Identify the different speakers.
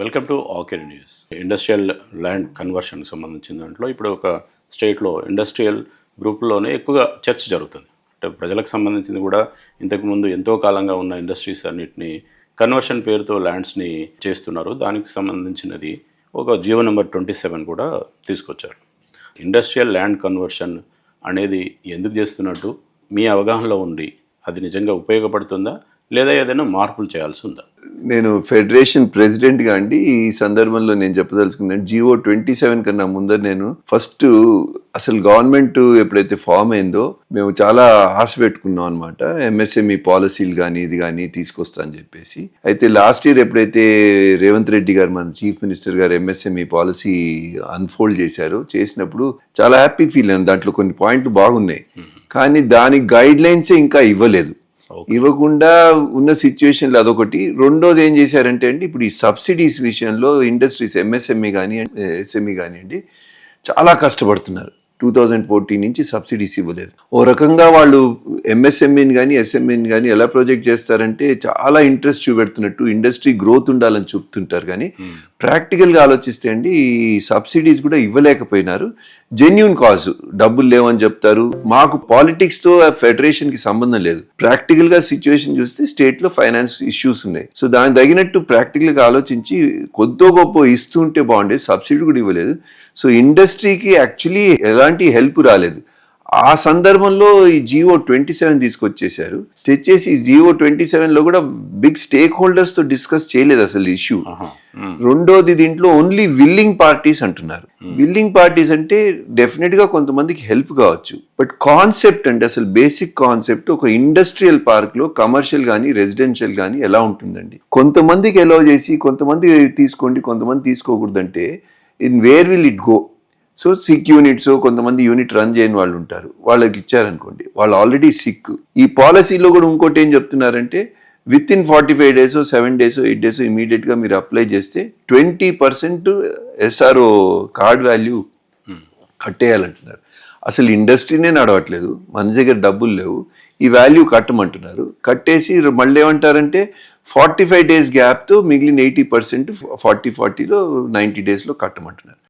Speaker 1: Welcome to ఆకెర్ news. Industrial land conversion సంబంధించిన దాంట్లో ఇప్పుడు ఒక స్టేట్లో ఇండస్ట్రియల్ గ్రూప్లోనే ఎక్కువగా చర్చ జరుగుతుంది. అంటే ప్రజలకు సంబంధించింది కూడా ఇంతకుముందు ఎంతో కాలంగా ఉన్న ఇండస్ట్రీస్ అన్నిటిని కన్వర్షన్ పేరుతో ల్యాండ్స్ని చేస్తున్నారు. దానికి సంబంధించినది ఒక జియో నెంబర్ ట్వంటీ సెవెన్ కూడా తీసుకొచ్చారు. ఇండస్ట్రియల్ ల్యాండ్ కన్వర్షన్ అనేది ఎందుకు చేస్తున్నట్టు మీ అవగాహనలో ఉండి అది నిజంగా ఉపయోగపడుతుందా లేదా ఏదైనా మార్పులు చేయాల్సి ఉందా?
Speaker 2: నేను ఫెడరేషన్ ప్రెసిడెంట్గా అండి ఈ సందర్భంలో నేను చెప్పదలుచుకుందండి జియో ట్వంటీ సెవెన్ కన్నా ముందర నేను ఫస్ట్ అసలు గవర్నమెంట్ ఎప్పుడైతే ఫామ్ అయిందో మేము చాలా ఆశ పెట్టుకున్నాం అనమాట ఎంఎస్ఎంఈ పాలసీలు కానీ ఇది కానీ తీసుకొస్తా అని చెప్పేసి. అయితే లాస్ట్ ఇయర్ ఎప్పుడైతే రేవంత్ రెడ్డి గారు మన చీఫ్ మినిస్టర్ గారు ఎంఎస్ఎంఈ పాలసీ అన్ఫోల్డ్ చేశారు చేసినప్పుడు చాలా హ్యాపీ ఫీల్ అయ్యాను. దాంట్లో కొన్ని పాయింట్లు బాగున్నాయి. కానీ దాని గైడ్ లైన్సే ఇంకా ఇవ్వలేదు. ఇవ్వకుండా ఉన్న సిచ్యువేషన్లో అదొకటి. రెండోది ఏం చేశారంటే అండి ఇప్పుడు ఈ సబ్సిడీస్ విషయంలో ఇండస్ట్రీస్ ఎంఎస్ఎంఈ కానీ ఎస్ఎంఈ కానివ్వండి చాలా కష్టపడుతున్నారు. టూ థౌజండ్ ఫోర్టీన్ నుంచి సబ్సిడీస్ ఇవ్వలేదు. ఓ రకంగా వాళ్ళు ఎంఎస్ఎంఈని కానీ ఎస్ఎంఈని కానీ ఎలా ప్రొజెక్ట్ చేస్తారంటే చాలా ఇంట్రెస్ట్ చూపెడుతున్నట్టు ఇండస్ట్రీ గ్రోత్ ఉండాలని చెప్తుంటారు కానీ ప్రాక్టికల్గా ఆలోచిస్తే అండి ఈ సబ్సిడీస్ కూడా ఇవ్వలేకపోయినారు. జెన్యున్ కాజ్ డబ్బులు లేవని చెప్తారు. మాకు పాలిటిక్స్తో ఫెడరేషన్కి సంబంధం లేదు. ప్రాక్టికల్గా సిచ్యువేషన్ చూస్తే స్టేట్లో ఫైనాన్స్ ఇష్యూస్ ఉన్నాయి. సో దానికి తగినట్టు ప్రాక్టికల్గా ఆలోచించి కొద్దో గొప్ప ఇస్తుంటే బాగుండేది. సబ్సిడీ కూడా ఇవ్వలేదు. సో ఇండస్ట్రీకి యాక్చువల్లీ ఎలాంటి హెల్ప్ రాలేదు. ఆ సందర్భంలో ఈ జియో ట్వంటీ సెవెన్ తీసుకొచ్చేసారు తెచ్చేసి ఈ జియో ట్వంటీ సెవెన్లో కూడా బిగ్ స్టేక్ హోల్డర్స్తో డిస్కస్ చేయలేదు అసలు ఇష్యూ రెండోది దీంట్లో ఓన్లీ విల్లింగ్ పార్టీస్ అంటున్నారు. విల్లింగ్ పార్టీస్ అంటే డెఫినెట్గా కొంతమందికి హెల్ప్ కావచ్చు. బట్ కాన్సెప్ట్ అంటే అసలు బేసిక్ కాన్సెప్ట్ ఒక ఇండస్ట్రియల్ పార్క్లో కమర్షియల్ కానీ రెసిడెన్షియల్ కానీ ఎలా ఉంటుందండి? కొంతమందికి ఎలో చేసి కొంతమంది తీసుకోండి కొంతమంది తీసుకోకూడదంటే in where will it go so sick units కొంతమంది యూనిట్ రన్ చేయని వాళ్ళు ఉంటారు. వాళ్ళకి ఇచ్చారనుకోండి వాళ్ళు ఆల్రెడీ సిక్. ఈ పాలసీలో కూడా ఇంకోటి ఏం చెప్తున్నారంటే within forty five days seven days eight days ఇమీడియట్గా మీరు అప్లై చేస్తే twenty percent SRO card value కట్టేయాలంటున్నారు. అసలు ఇండస్ట్రీనే నడవట్లేదు మన దగ్గర డబ్బులు లేవు ఈ వాల్యూ కట్టమంటున్నారు. కట్టేసి మళ్ళీ ఏమంటారంటే ఫార్టీ ఫైవ్ డేస్ గ్యాప్తో మిగిలిన ఎయిటీ పర్సెంట్ ఫార్టీ ఫార్టీలో నైంటీ డేస్లో కట్టమంటున్నారు.